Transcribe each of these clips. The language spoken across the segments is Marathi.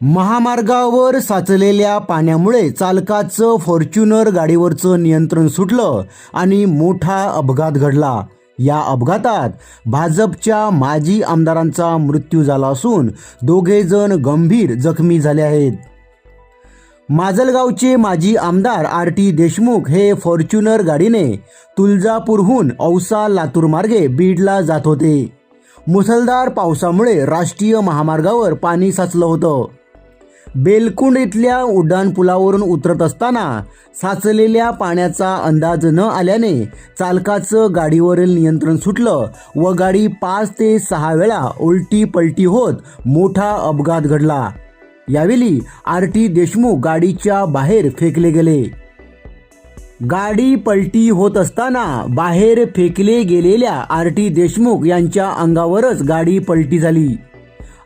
महामार्गावर साचलेल्या पाण्यामुळे चालकाचं फॉर्च्युनर गाडीवरचं नियंत्रण सुटलं आणि मोठा अपघात घडला. या अपघातात भाजपच्या माजी आमदारांचा मृत्यू झाला असून दोघे जण गंभीर जखमी झाले आहेत. माजलगावचे माजी आमदार आर टी देशमुख हे फॉर्च्युनर गाडीने तुळजापूरहून औसा लातूर मार्गे बीडला जात होते. मुसळधार पावसामुळे राष्ट्रीय महामार्गावर पाणी साचलं होतं. बेलकुंड इथल्या उड्डाणपुलावरून उतरत असताना साचलेल्या पाण्याचा अंदाज न आल्याने चालकाचं गाडीवरील नियंत्रण सुटलं व गाडी पाच ते सहा वेळा उलटी पलटी होत मोठा अपघात घडला. यावेळी आर टी देशमुख गाडीच्या बाहेर फेकले गेले. गाडी पलटी होत असताना बाहेर फेकले गेलेल्या आर टी देशमुख यांच्या अंगावरच गाडी पलटी झाली.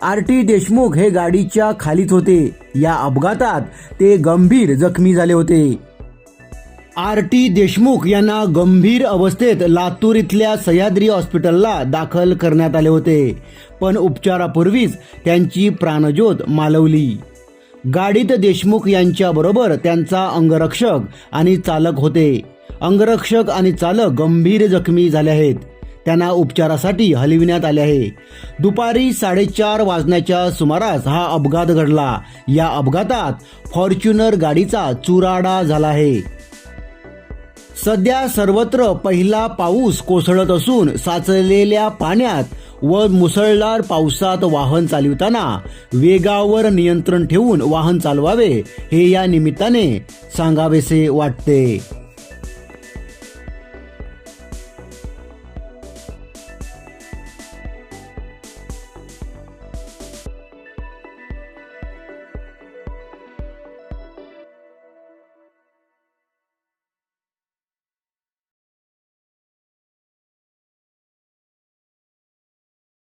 आर टी देशमुख हे गाडीच्या खालीच होते. या अपघातात ते गंभीर जखमी झाले होते. आर टी देशमुख यांना गंभीर अवस्थेत लातूर इथल्या सह्याद्री हॉस्पिटलला दाखल करण्यात आले होते. पण उपचारापूर्वीच त्यांची प्राणज्योत मालवली. गाडीत देशमुख यांच्याबरोबर त्यांचा अंगरक्षक आणि चालक होते. अंगरक्षक आणि चालक गंभीर जखमी झाले आहेत. त्यांना उपचारासाठी हलविण्यात आले आहे. दुपारी साडेचार वाजण्याच्या सुमारास हा अपघात घडला. या अपघातात फॉर्च्युनर गाडीचा चुराडा झाला आहे. सध्या सर्वत्र पहिला पाऊस कोसळत असून साचलेल्या पाण्यात व मुसळधार पावसात वाहन चालविताना वेगावर नियंत्रण ठेवून वाहन चालवावे हे या निमित्ताने सांगावेसे वाटते.